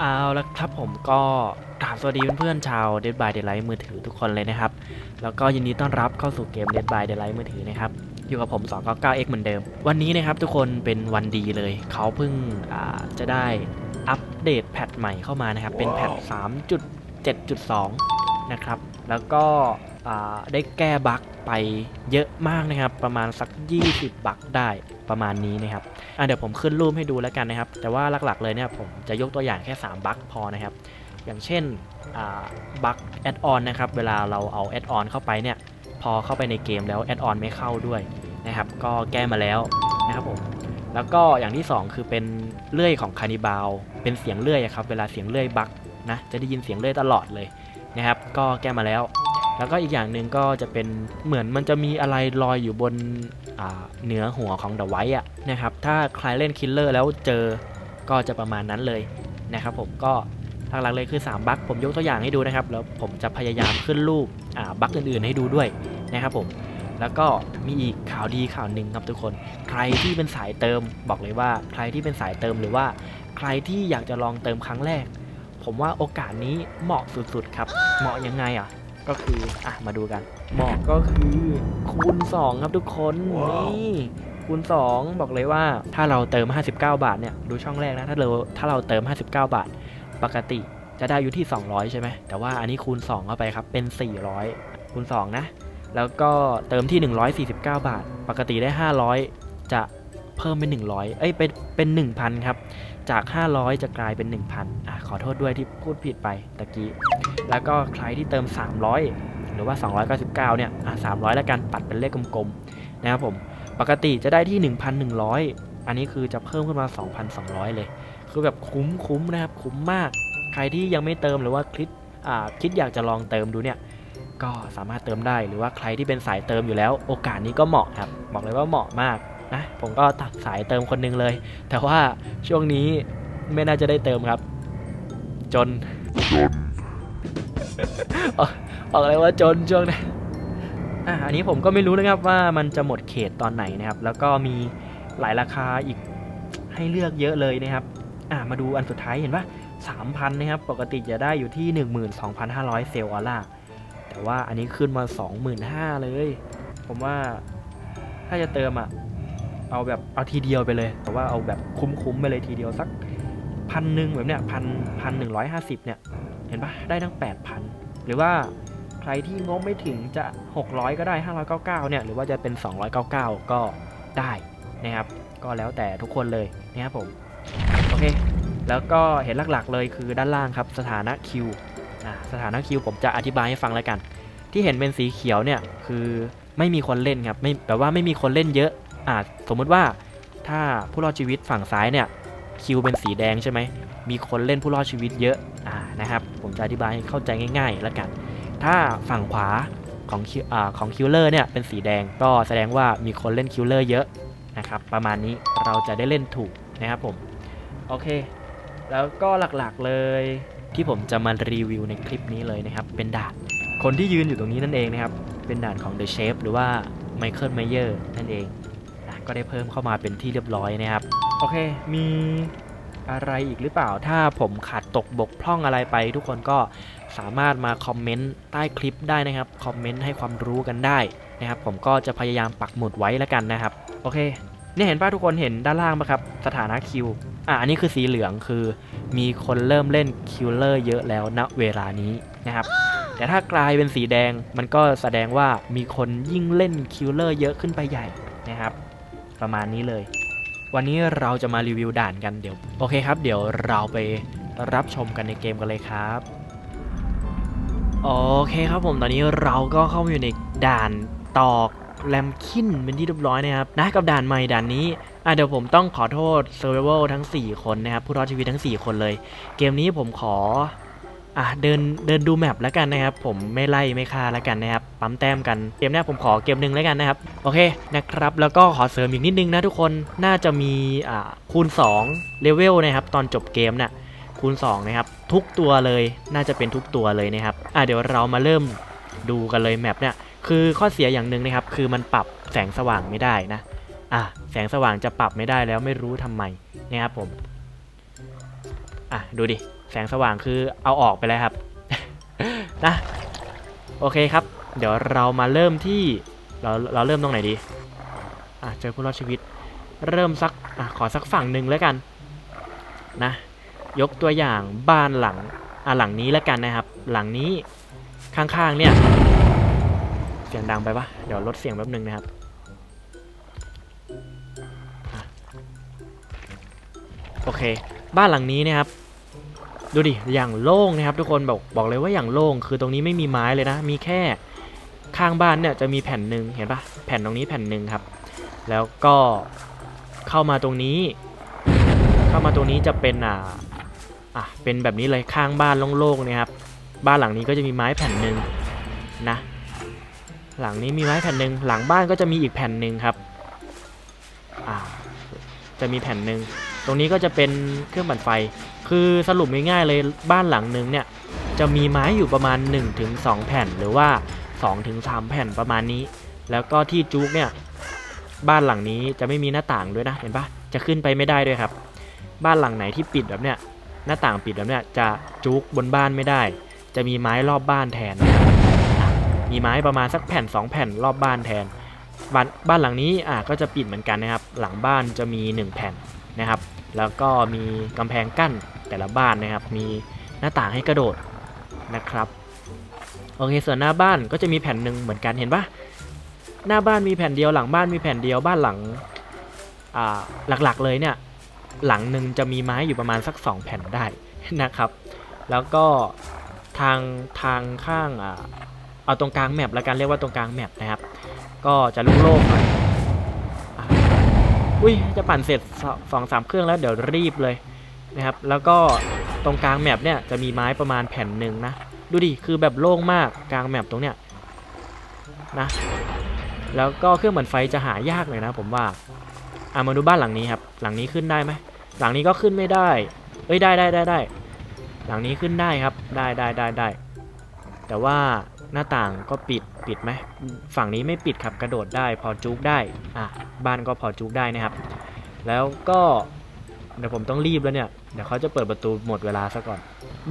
เอาละครับผมก็กราบสวัสดีเพื่อนๆชาว Dead by Daylight มือถือทุกคนเลยนะครับ แล้วก็ยินดีต้อนรับเข้าสู่เกม Dead by Daylight มือถือนะครับ อยู่กับผม 299x เหมือนเดิม วันนี้นะครับทุกคนเป็นวันดีเลย เขาเพิ่งอ่าจะได้อัปเดตแพทใหม่เข้ามานะครับ เป็นแพท 3.7.2 นะครับ แล้วก็อ่าได้แก้บั๊กไปเยอะมากนะครับ ประมาณสัก 20 บั๊กได้ ประมาณนี้นะครับอะเดี๋ยวผมขึ้นรูปให้ดูแล้วกันนะครับ แต่ว่าหลักๆเลยเนี่ยผมจะยกตัวอย่างแค่ 3บั๊กพอนะครับ อย่างเช่นบั๊กแอดออนนะครับ เวลาเราเอาแอดออนเข้าไปเนี่ย พอเข้าไปในเกมแล้วแอดออนไม่เข้าด้วยนะครับ ก็แก้มาแล้วนะครับผม แล้วก็อย่างที่ 2 คือเป็นเลื่อยของคานิบาล เป็นเสียงเลื่อยอะครับ เวลาเสียงเลื่อยบั๊กนะ จะได้ยินเสียงเลื่อยตลอดเลยนะครับ ก็แก้มาแล้ว แล้วก็อีกอย่างหนึ่งก็จะเป็นเหมือนมันจะมีอะไรลอยอยู่บนเหนือหัวของเดอะไวท์อะนะครับ ถ้าใครเล่นคิลเลอร์แล้วเจอก็จะประมาณนั้นเลยนะครับผมก็หลักๆเลยคือ 3บั๊กผมยกตัวอย่างให้ดูนะครับ แล้วผมจะพยายามขึ้นรูปบั๊กอื่นๆให้ดูด้วยนะครับผมแล้วก็มีอีกข่าวดีข่าวหนึ่งครับทุกคน ใครที่เป็นสายเติมบอกเลยว่า ใครที่เป็นสายเติมหรือว่า ใครที่อยากจะลองเติมครั้งแรก ผมว่าโอกาสนี้เหมาะสุดๆครับ เหมาะยังไงอะ ก็คืออะมาดูกันเหมาะก็คือคูณ 2 ครับทุกคนนี่คูณ 2 บอกเลยว่าถ้าเราเติม 59 บาทเนี่ยดูช่องแรกนะถ้าเราถ้าเราเติม 59 บาท ปกติจะได้อยู่ที่ 200 ใช่ไหมแต่ว่าอันนี้คูณ 2 เข้าไปครับเป็น 400 คูณ 2 นะ แล้วก็เติมที่ 149 บาท ปกติได้ 500 จะเพิ่มเป็น 100 เอ้ยเป็นเป็น 1,000 ครับ จาก 500 จะกลายเป็น 1,000อะขอโทษด้วยที่พูดผิดไปตะกี้ แล้วก็ใครที่เติม 300 หรือว่า 299 เนี่ยอะ300 แล้วกันปัดเป็นเลขกลมๆนะครับผมปกติจะได้ที่ 1,100 อันนี้คือจะเพิ่มขึ้นมา 2,200 เลย คือแบบคุ้มคุ้มนะครับคุ้มมาก ใครที่ยังไม่เติมหรือว่าคิดอ่าคิดอยากจะลองเติมดูเนี่ยก็สามารถเติมได้หรือว่าใครที่เป็นสายเติมอยู่แล้ว โอกาสนี้ก็เหมาะครับบอกเลยว่าเหมาะมากนะผมก็ตัดสายเติมคนหนึงเลย แต่ว่าช่วงนี้ไม่น่าจะได้เติมครับ จนบ อกเลยว่าจนช่วงนี้อะอันนี้ผมก็ไม่รู้นะครับว่ามันจะหมดเขตตอนไหนนะครับ แล้วก็มีหลายราคาอีกให้เลือกเยอะเลยนะครับ อะมาดูอันสุดท้ายเห็นปะ3,000นะครับ ปกติจะได้อยู่ที่ 12,500 เซลล์ออร่าแต่ว่าอันนี้ขึ้นมา 25,000 เลย ผมว่าถ้าจะเติมอะ เอาแบบเอาทีเดียวไปเลย แต่ว่าเอาแบบคุ้มๆไปเลยทีเดียวสัก พันหนึ่งแบบเนี้ยพันพันหนึ่งร้อยห้าสิบเนี่ยเห็นปะได้ทั้ง8,000หรือว่าใครที่งบไม่ถึงจะ 600 ก็ได้ 599 เนี่ย หรือว่าจะเป็น 299 ก็ได้นะครับ ก็แล้วแต่ทุกคนเลยนะครับผม โอเค แล้วก็เห็นหลักๆเลยคือด้านล่างครับ สถานะคิวสถานะคิวผมจะอธิบายให้ฟังแล้วกัน ที่เห็นเป็นสีเขียวเนี่ย คือไม่มีคนเล่นครับ ไม่แบบว่าไม่มีคนเล่นเยอะอ่าสมมุติว่าถ้าผู้รอดชีวิตฝั่งซ้ายเนี่ย คิวเป็นสีแดงใช่ไหม มีคนเล่นผู้รอดชีวิตเยอะอ่านะครับ ผมจะอธิบายให้เข้าใจง่ายๆแล้วกัน ถ้าฝั่งขวาของคิวอ่าของคิลเลอร์เนี่ยเป็นสีแดง ก็แสดงว่ามีคนเล่นคิลเลอร์เยอะนะครับ ประมาณนี้เราจะได้เล่นถูกนะครับผม โอเค แล้วก็หลักๆเลยที่ผมจะมารีวิวในคลิปนี้เลยนะครับ เป็นด่าน คนที่ยืนอยู่ตรงนี้นั่นเองนะครับ เป็นด่านของ The Chef หรือว่า Michael Mayer นั่นเองก็ได้เพิ่มเข้ามาเป็นที่เรียบร้อยนะครับ โอเค มีอะไรอีกหรือเปล่า ถ้าผมขาดตกบกพร่องอะไรไป ทุกคนก็สามารถมาคอมเมนต์ใต้คลิปได้นะครับ คอมเมนต์ให้ความรู้กันได้นะครับ ผมก็จะพยายามปักหมุดไว้แล้วกันนะครับ โอเค เนี่ยเห็นป่ะทุกคนเห็นด้านล่างปะครับ สถานะคิว อะ อันนี้คือสีเหลืองคือ มีคนเริ่มเล่นคิลเลอร์เยอะแล้วณเวลานี้นะครับ แต่ถ้ากลายเป็นสีแดง มันก็แสดงว่ามีคนยิ่งเล่นคิลเลอร์เยอะขึ้นไปใหญ่นะครับ ประมาณนี้เลย วันนี้เราจะมารีวิวด่านกันเดี๋ยวโอเคครับ เดี๋ยวเราไปรับชมกันในเกมกันเลยครับโอเคครับผมตอนนี้เราก็เข้ามาอยู่ในด่านตอกแลมคินเป็นที่เรียบร้อยนะครับนะกับด่านใหม่ด่านนี้อะเดี๋ยวผมต้องขอโทษเซอร์เวลทั้ง 4 คนนะครับผู้รอดชีวิตทั้ง 4 คนเลย เกมนี้ผมขอ อะเดินเดินดูแมปแล้วกันนะครับ ผมไม่ไล่ไม่ฆ่าแล้วกันนะครับ ปั๊มแต้มกันเกมนี้ผมขอเกมหนึ่งแล้วกันนะครับ โอเคนะครับ แล้วก็ขอเสริมอีกนิดนึงนะทุกคนน่าจะมีอ่าคูณ2เลเวลนะครับ ตอนจบเกมน่ะคูณ2นะครับทุกตัวเลยน่าจะเป็นทุกตัวเลยนะครับอะเดี๋ยวเรามาเริ่มดูกันเลยแมปเนี่ยคือข้อเสียอย่างหนึ่งนะครับ คือมันปรับแสงสว่างไม่ได้นะอะแสงสว่างจะปรับไม่ได้แล้วไม่รู้ทำไมนะครับผมอะดูดิ แสงสว่างคือเอาออกไปแล้วครับ นะ โอเคครับ เดี๋ยวเรามาเริ่มที่ เราเราเริ่มตรงไหนดี อะเจอผู้รอดชีวิต เริ่มสักอะขอสักฝั่งหนึ่งแล้วกัน นะ ยกตัวอย่างบ้านหลังอะหลังนี้แล้วกันนะครับ หลังนี้ข้างๆเนี่ย เสียงดังไปปะเดี๋ยวลดเสียงแป๊บหนึงนะครับโอเค บ้านหลังนี้นะครับ ดูดิ อย่างโล่งนะครับทุกคนบอกบอกเลยว่าอย่างโล่งคือตรงนี้ไม่มีไม้เลยนะ มีแค่ข้างบ้านเนี่ยจะมีแผ่นหนึ่งเห็นปะแผ่นตรงนี้แผ่นหนึ่งครับ แล้วก็เข้ามาตรงนี้ เข้ามาตรงนี้จะเป็นอ่าอะเป็นแบบนี้เลยข้างบ้านโล่งๆเนี่ยครับบ้านหลังนี้ก็จะมีไม้แผ่นหนึ่งนะ หลังนี้มีไม้แผ่นหนึ่งหลังบ้านก็จะมีอีกแผ่นหนึ่งครับอ่าจะมีแผ่นหนึ่ง ตรงนี้ก็จะเป็นเครื่องปั่นไฟ คือสรุปง่ายๆเลยบ้านหลังหนึ่งเนี่ยจะมีไม้อยู่ประมาณ 1-2 แผ่นหรือว่า 2-3 แผ่นประมาณนี้ แล้วก็ที่จุกเนี่ยบ้านหลังนี้จะไม่มีหน้าต่างด้วยนะเห็นปะจะขึ้นไปไม่ได้ด้วยครับ บ้านหลังไหนที่ปิดแบบเนี้ยหน้าต่างปิดแบบเนี้ยจะจุกบนบ้านไม่ได้ จะมีไม้รอบบ้านแทน มีไม้ประมาณสักแผ่น 2 แผ่นรอบบ้านแทน บ้านบ้านหลังนี้อะก็จะปิดเหมือนกันนะครับ หลังบ้านจะมี 1 แผ่นนะครับ แล้วก็มีกำแพงกั้นแต่ละบ้านนะครับ มีหน้าต่างให้กระโดดนะครับโอเคส่วนหน้าบ้านก็จะมีแผ่นหนึ่งเหมือนกันเห็นปะหน้าบ้านมีแผ่นเดียวหลังบ้านมีแผ่นเดียวบ้านหลังหลักๆเลยเนี่ยหลังหนึ่งจะมีไม้อยู่ประมาณสัก 2 แผ่นได้นะครับ แล้วก็ทางทางข้างอเอาตรงกลางแมปแล้วกันเรียกว่าตรงกลางแมปนะครับ ก็จะโล่งๆหน่อย อุ้ยจะปั่นเสร็จสองสามเครื่องแล้วเดี๋ยวรีบเลยนะครับ แล้วก็ตรงกลางแมปเนี่ยจะมีไม้ประมาณแผ่นหนึ่งนะ ดูดิ คือแบบโล่งมากกลางแมปตรงเนี้ยนะ แล้วก็เครื่องปั่นไฟจะหายากหน่อยนะ ผมว่าอะมาดูบ้านหลังนี้ครับ หลังนี้ขึ้นได้ไหมหลังนี้ก็ขึ้นไม่ได้ เอ้ยได้ได้ได้ได้ หลังนี้ขึ้นได้ครับ ได้ได้ได้ได้ แต่ว่า หน้าต่างก็ปิดปิดไหมฝั่งนี้ไม่ปิดครับกระโดดได้พอจุกได้อะบ้านก็พอจุกได้นะครับ แล้วก็เดี๋ยวผมต้องรีบแล้วเนี่ยเดี๋ยวเขาจะเปิดประตูหมดเวลาซะก่อน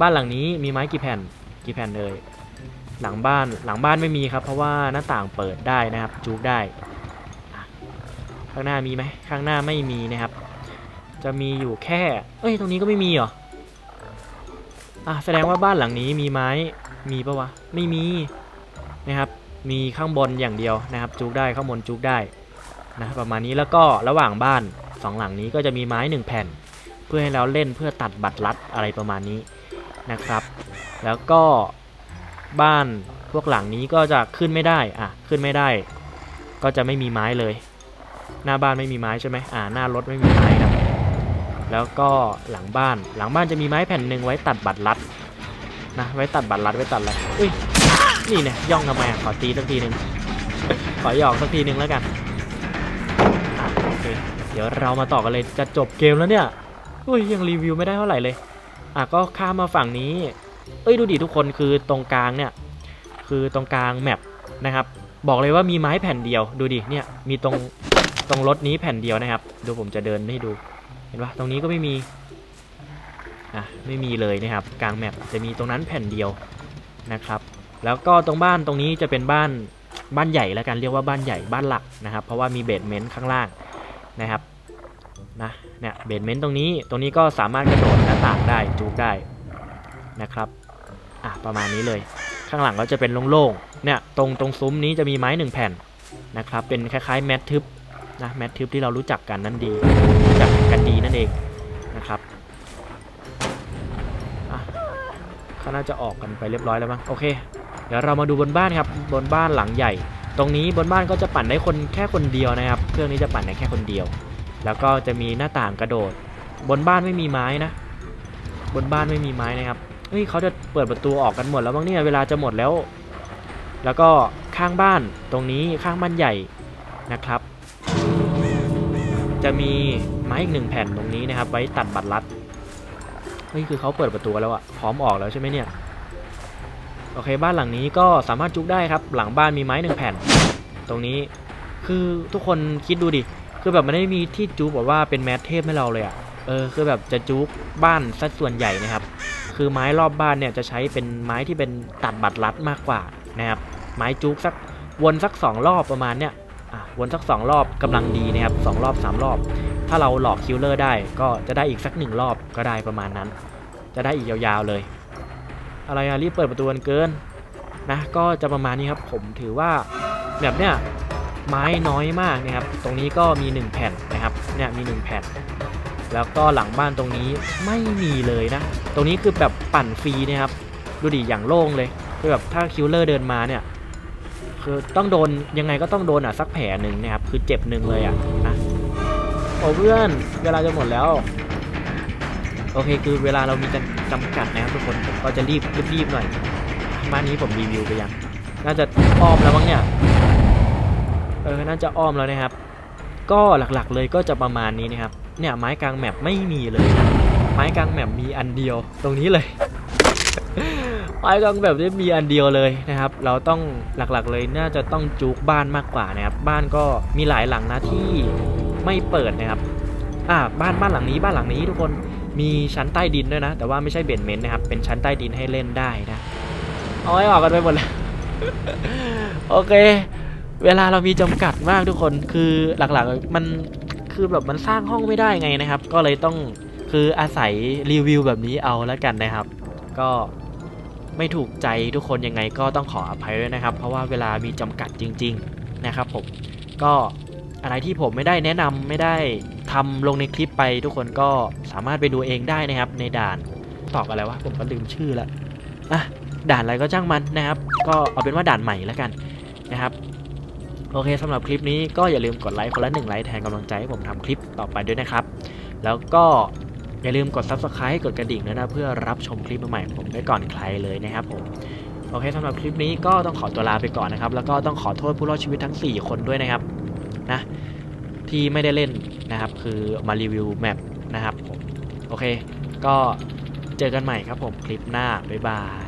บ้านหลังนี้มีไม้กี่แผ่นกี่แผ่นเลยหลังบ้านหลังบ้านไม่มีครับ เพราะว่าหน้าต่างเปิดได้นะครับจุกได้อะข้างหน้ามีไหมข้างหน้าไม่มีนะครับ จะมีอยู่แค่ เอ้ยตรงนี้ก็ไม่มีเหรอ อะแสดงว่าบ้านหลังนี้มีไม้มีปะวะไม่มีนะครับมีข้างบนอย่างเดียวนะครับจุกได้ข้างบนจุกได้นะประมาณนี้แล้วก็ระหว่างบ้านสองหลังนี้ก็จะมีไม้หนึ่งแผ่น เพื่อให้เราเล่นเพื่อตัดบัตรลัดอะไรประมาณนี้นะครับ แล้วก็บ้านพวกหลังนี้ก็จะขึ้นไม่ได้อะขึ้นไม่ได้ ก็จะไม่มีไม้เลย หน้าบ้านไม่มีไม้ใช่ไหมอ่าหน้ารถไม่มีไม้ครับ แล้วก็หลังบ้านหลังบ้านจะมีไม้แผ่นหนึ่งไว้ตัดบัตรลัดนะไว้ตัดบัตรลัดไว้ตัดอะไรอุ้ยนี่เนี่ยย่องทำไมอะขอตีสักทีหนึ่งขอหยอกสักทีหนึ่งแล้วกันโอเคเดี๋ยวเรามาต่อกันเลยจะจบเกมแล้วเนี่ยอุ้ยยังรีวิวไม่ได้เท่าไหร่เลยอะก็ข้ามมาฝั่งนี้ เอ้ยดูดิทุกคนคือตรงกลางเนี่ยคือตรงกลางแมปนะครับบอกเลยว่ามีไม้แผ่นเดียวดูดิเนี่ยมีตรงตรงรถนี้แผ่นเดียวนะครับดูผมจะเดินให้ดู เห็นปะตรงนี้ก็ไม่มีอะไม่มีเลยนะครับ กลางแมปจะมีตรงนั้นแผ่นเดียวนะครับ แล้วก็ตรงบ้านตรงนี้จะเป็นบ้านบ้านใหญ่แล้วกันเรียกว่าบ้านใหญ่บ้านหลักนะครับ เพราะว่ามีเบสเมนต์ข้างล่างนะครับนะเนี่ยเบสเมนต์ตรงนี้ตรงนี้ก็สามารถกระโดดหน้าต่างได้จูกได้นะครับอะประมาณนี้เลย ข้างหลังก็จะเป็นโล่งๆเนี่ยตรงตรงซุ้มนี้จะมีไม้หนึ่งแผ่นนะครับเป็นคล้ายๆแมททึบนะแมททึบที่เรารู้จักกันนั่นดี กันดีนั่นเองนะครับอะเขาน่าจะออกกันไปเรียบร้อยแล้วมั้งโอเค เดี๋ยวเรามาดูบนบ้านครับบนบ้านหลังใหญ่ ตรงนี้บนบ้านก็จะปั่นได้คนแค่คนเดียวนะครับ เครื่องนี้จะปั่นได้แค่คนเดียว แล้วก็จะมีหน้าต่างกระโดด บนบ้านไม่มีไม้นะ บนบ้านไม่มีไม้นะครับเฮ้ยเขาจะเปิดประตูออกกันหมดแล้วบ้างเนี่ยเวลาจะหมดแล้ว แล้วก็ข้างบ้านตรงนี้ข้างบ้านใหญ่นะครับ จะมี ไม้อีกหนึ่งแผ่นตรงนี้นะครับ ไว้ตัดบัตรลัดเฮ้ยคือเขาเปิดประตูแล้วอะพร้อมออกแล้วใช่ไหมเนี่ยโอเคบ้านหลังนี้ก็สามารถจุกได้ครับ หลังบ้านมีไม้หนึ่งแผ่น ตรงนี้คือทุกคนคิดดูดิคือแบบมันไม่มีที่จูบแบบว่าเป็นแมทเทพให้เราเลยอะเออคือแบบจะจุกบ้านสัดส่วนใหญ่นะครับ คือไม้รอบบ้านเนี่ยจะใช้เป็นไม้ที่เป็นตัดบัตรลัดมากกว่านะครับไม้จุกสักวนสักสองรอบประมาณเนี้ยอะวนสักสองรอบกำลังดีนะครับสองรอบสามรอบ ถ้าเราหลอกคิลเลอร์ได้ก็จะได้อีกสักหนึ่งรอบก็ได้ประมาณนั้น จะได้อีกยาวๆเลย อะไรอะรีบเปิดประตูกันเกินนะก็จะประมาณนี้ครับผมถือว่าแบบเนี้ยไม้น้อยมากนะครับ ตรงนี้ก็มี 1 แผ่นนะครับเนี่ยมี 1 แผ่น แล้วก็หลังบ้านตรงนี้ไม่มีเลยนะ ตรงนี้คือแบบปั่นฟรีนะครับ ดูดิอย่างโล่งเลยคือแบบถ้าคิลเลอร์เดินมาเนี่ยคือต้องโดนยังไงก็ต้องโดนอะสักแผลหนึ่งนะครับ คือเจ็บหนึ่งเลยอะนะ โอ้เพื่อน เวลาจะหมดแล้ว โอเคคือเวลาเรามีจำกัดนะครับทุกคนผมก็จะรีบรีบหน่อยบ้านนี้ผมรีวิวไปยัง น่าจะอ้อมแล้วมั้งเนี่ย เออ น่าจะอ้อมแล้วนะครับ ก็หลักๆเลยก็จะประมาณนี้นะครับ เนี่ยไม้กลางแมปไม่มีเลยนะไม้กลางแมปมีอันเดียว ตรงนี้เลย ไม้กลางแมปนี่มีอันเดียวเลยนะครับ เราต้องหลักๆเลยน่าจะต้องจูกบ้านมากกว่านะครับ บ้านก็มีหลายหลังนะที่ ไม่เปิดนะครับอ่าบ้านบ้านหลังนี้บ้านหลังนี้ทุกคนมีชั้นใต้ดินด้วยนะ แต่ว่าไม่ใช่เบนเมนต์นะครับ เป็นชั้นใต้ดินให้เล่นได้นะเอาให้ออกกันไปหมดเลยโอเค เวลาเรามีจำกัดมากทุกคนคือหลักๆมันคือแบบมันสร้างห้องไม่ได้ไงนะครับ ก็เลยต้องคืออาศัยรีวิวแบบนี้เอาแล้วกันนะครับ ก็ไม่ถูกใจทุกคนยังไงก็ต้องขออภัยด้วยนะครับ เพราะว่าเวลามีจำกัดจริง ๆนะครับผมก็ อะไรที่ผมไม่ได้แนะนำไม่ได้ทำลงในคลิปไปทุกคนก็สามารถไปดูเองได้นะครับ ในด่านตอบอะไรวะผมก็ลืมชื่อล้วอะด่านอะไรก็จ้างมันนะครับ ก็เอาเป็นว่าด่านใหม่แล้วกันนะครับโอเคสำหรับคลิปนี้ก็อย่าลืมกดไลค์คนละหนึ่งไลค์แทนกำลังใจให้ผมทำคลิปต่อไปด้วยนะครับ แล้วก็อย่าลืมกด Subscribe กดกระดิ่งด้วยนะ เพื่อรับชมคลิปใหม่ผมได้ก่อนใครเลยนะครับผมโอเคสำหรับคลิปนี้ก็ต้องขอตัวลาไปก่อนนะครับ แล้วก็ต้องขอโทษผู้รอดชีวิตทั้ง 4 คนด้วยนะครับ นะที่ไม่ได้เล่นนะครับ คือมารีวิวแมปนะครับผมโอเค ก็เจอกันใหม่ครับผมคลิปหน้า บ๊ายบาย